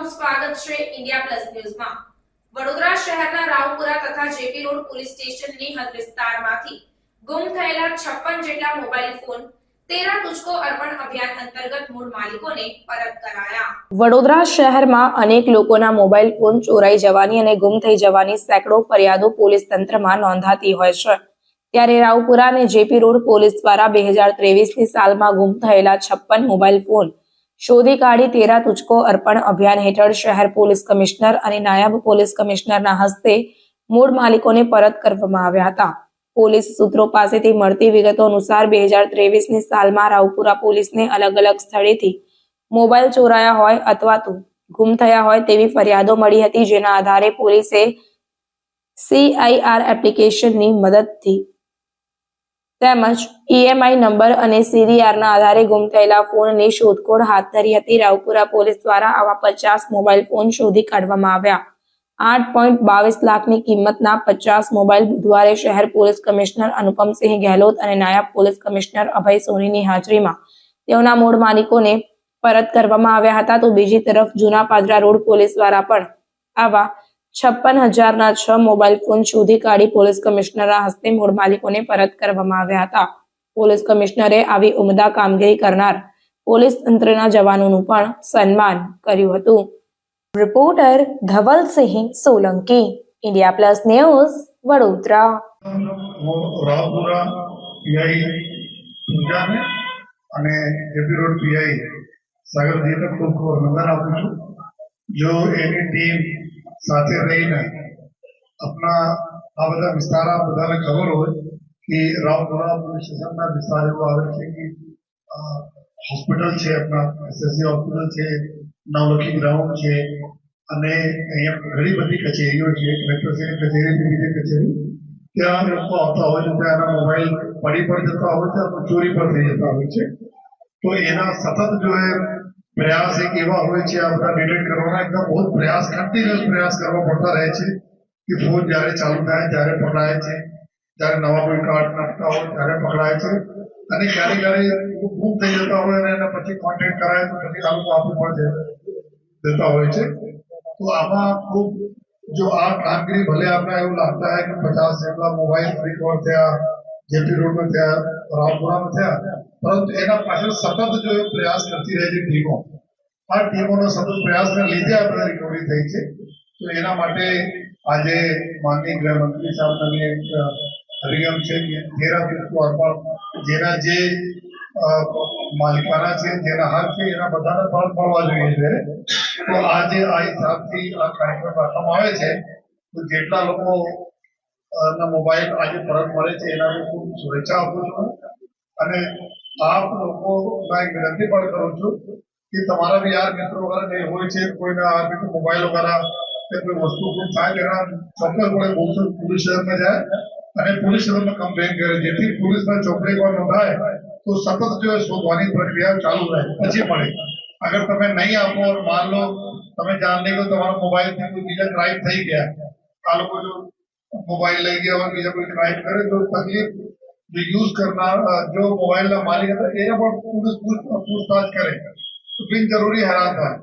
આપનું સ્વાગત છે ઇન્ડિયા પ્લસ ન્યૂઝમાં. વડોદરા શહેરના રાવપુરા તથા જેપી રોડ પોલીસ સ્ટેશનની હદ વિસ્તારમાંથી ગુમ થયેલા છપ્પન જેટલા મોબાઈલ ફોન વડોદરા શહેરમાં અનેક લોકોના મોબાઈલ ફોન ચોરાઈ જવાની અને ગુમ થઈ જવાની સેંકડો ફરિયાદો પોલીસ તંત્રમાં નોંધાતી હોય છે. ત્યારે રાવપુરા અને જેપી રોડ પોલીસ દ્વારા બે હજાર ત્રેવીસની સાલમાં ગુમ થયેલા છપ્પન મોબાઈલ ફોન શોધી કાઢી તેરા તુચકો અર્પણ અભિયાન હેઠળ શહેર પોલીસ કમિશનર અને નાયબ પોલીસ કમિશનરના હસ્તે મૂળ માલિકોને પરત કરવામાં આવ્યા હતા. પોલીસ સૂત્રો પાસેથી મળતી વિગતો અનુસાર બે હજાર ત્રેવીસની સાલમાં રાવપુરા પોલીસને અલગ અલગ સ્થળેથી મોબાઈલ ચોરાયા હોય અથવા તો ગુમ થયા હોય તેવી ફરિયાદો મળી હતી, જેના આધારે પોલીસે સીઆઈઆર એપ્લિકેશનની મદદથી તેમજ ઈએમઆઈ નંબર અને સીરીઆરના આધારે ગુમ થયેલા ફોનની શોધખોળ હાથ ધરી હતી. રાવપુરા પોલીસ દ્વારા આવા પચાસ મોબાઈલ ફોન શોધી કાઢવામાં આવ્યા. આઠ પોઈન્ટ બાવીસ લાખની કિંમતના પચાસ મોબાઈલ બુધવારે શહેર પોલીસ કમિશનર અનુપમસિંહ ગહેલોત અને નાયબ પોલીસ કમિશનર અભય સોનીની હાજરીમાં તેઓના મૂળ માલિકોને પરત કરવામાં આવ્યા હતા. તો બીજી તરફ જૂના પાદરા રોડ પોલીસ દ્વારા પણ આવા છપ્પન હજારના છ મોબાઈલ ફોન શોધી કાઢી પોલીસ કમિશનરના હસ્તે મૂળ માલિકોને પરત કરવામાં આવ્યા હતા. પોલીસ કમિશનરે આવી ઉમદા કામગીરી કરનાર પોલીસ તંત્રના જવાનોનું પણ સન્માન કર્યું હતું. Reporter Dhavalsinh Solanki India plus news Vadodara. Raopura PI પૂજાને અને જેપી રોડ પીઆઈ સાગરજીને ખૂબ ખૂબ અભિનંદન આપું છું. જો એની ટીમ સાથે રહીને આપણા આ બધા વિસ્તાર બધાને ખબર હોય કે રાવપુરા પોલીસ સ્ટેશનના વિસ્તાર એવો આવે છે કે હોસ્પિટલ છે, આપણા એસએસસી હોસ્પિટલ છે, નવલખી ગ્રાઉન્ડ છે, અને અહીંયા ઘણી બધી કચેરીઓ છે કલેક્ટરશ્રીની કચેરી, બીજી કચેરી, ત્યાં લોકો આવતા હોય છે, ત્યાં મોબાઈલ પડી પણ જતા હોય છે ચોરી પણ થઈ જતા હોય છે. તો એના સતત જો એ પ્રયાસ એક એવા હોય છે આ બધા ડિટેક્ટ કરવાના એકદમ બહુ પ્રયાસ કન્ટિન્યુઅસ પ્રયાસ કરવા પડતા રહે છે, કે ફોન જ્યારે ચાલુ થાય, ત્યારે પકડાય છે, જ્યારે નવા કોઈ કાર્ડ નાખતા હોય, ત્યારે પકડાય છે. અને ક્યારે ક્યારે ગુમ થઈ જતા હોય અને એના પછી કોન્ટેક્ટ કરાય તો પછી આ લોકો આપી પણ જતા હોય છે. તો આમાં ખૂબ જો આ કામગીરી ભલે આપણે એવું લાગતા હોય કે પચાસ જેટલા મોબાઈલ રિકવર થયા જેપી રોડમાં થયા રામપુરામાં થયા. પરંતુ એના પાછળ સતત જો એ પ્રયાસ કરતી છે ટીમો. આ ટીમોનો સતત પ્રયાસને લીધે આ બધા રિકવરી થઈ છે. તો એના માટે આજે માનનીય ગૃહમંત્રી સાહેબની એક અભિગમ છે તેરા અર્પણ. જેના જે માલિકાના છે, જેના હક છે, એના બધાને ફળ મળવા જોઈએ છે. તો આજે આ હિસાબથી આ કાર્યક્રમ રાખવામાં આવે છે. તો જેટલા લોકો ના મોબાઈલ આજે પરત મળે છે, એના હું ખૂબ શુભેચ્છા આપું છું. અને આપ લોકો એક વિનંતી પણ કરું છું કે તમારા બી યાર મિત્રો વગેરે જે હોય છે, કોઈના યાર મિત્રો મોબાઈલ વગેરે કે કોઈ વસ્તુ ખૂબ થાય તેના ચોક્કસપણે બહુ પોલીસ સ્ટેશનમાં જાય અને પોલીસ સ્ટેશનમાં કમ્પ્લેન કરે. જેથી પોલીસમાં ચોકડી કોઈ નોંધાય તો સતત જો શોધવાની પ્રક્રિયા ચાલુ રહે, પછી મળે. અગર તમે નહીં આપો, માન લો, તમે જાણ કે તમારા મોબાઈલથી કોઈ બીજા ક્રાઇમ થઈ ગયા. આ લોકો જો મોબાઈલ લઈ ગયા હોય, બીજા કોઈ ક્રાઇમ કરે તો તકલીફ જે યુઝ કરનાર જો મોબાઈલના માલિક હતા, એને પણ પૂછતાછ કરે. તો બિનજરૂરી હેરાન થાય.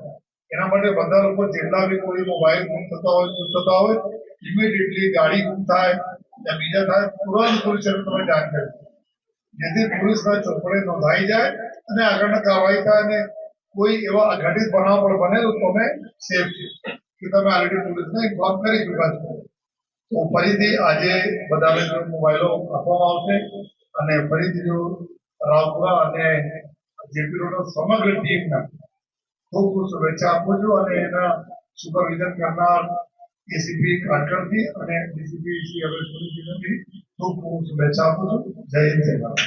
એના માટે બધા લોકો જેટલા બી કોઈ મોબાઈલ ગુમ થતા હોય ગુમ થતા હોય ઇમિડિયેટલી ગાડી ગુમ થાય, યા બીજા થાય તુરંત પોલીસને તમે જાણ કરી. જેથી પોલીસના ચોપડે નોંધાઈ જાય અને આગળના કાર્યવાહી થાય અને કોઈ એવા અઘટિત બનાવ પણ બને તો તમે સેફ કે તમે ઓલરેડી પોલીસને ઇન્ફોર્મ કરી ચૂક્યા છો? તો ફરીથી આજે બધાને જો મોબાઈલો આપવામાં આવશે અને ફરીથી જો રાવપુરા અને જેપી રોડનો સમગ્ર ટીમના ખૂબ ખૂબ શુભેચ્છા આપું છું અને એના સુપરવિઝન કરનાર એસીપી કાટકરથી અને ડીસીપી શ્રી અભય સોનીજીને ખૂબ ખૂબ શુભેચ્છા આપું છું. જય જય ભારત.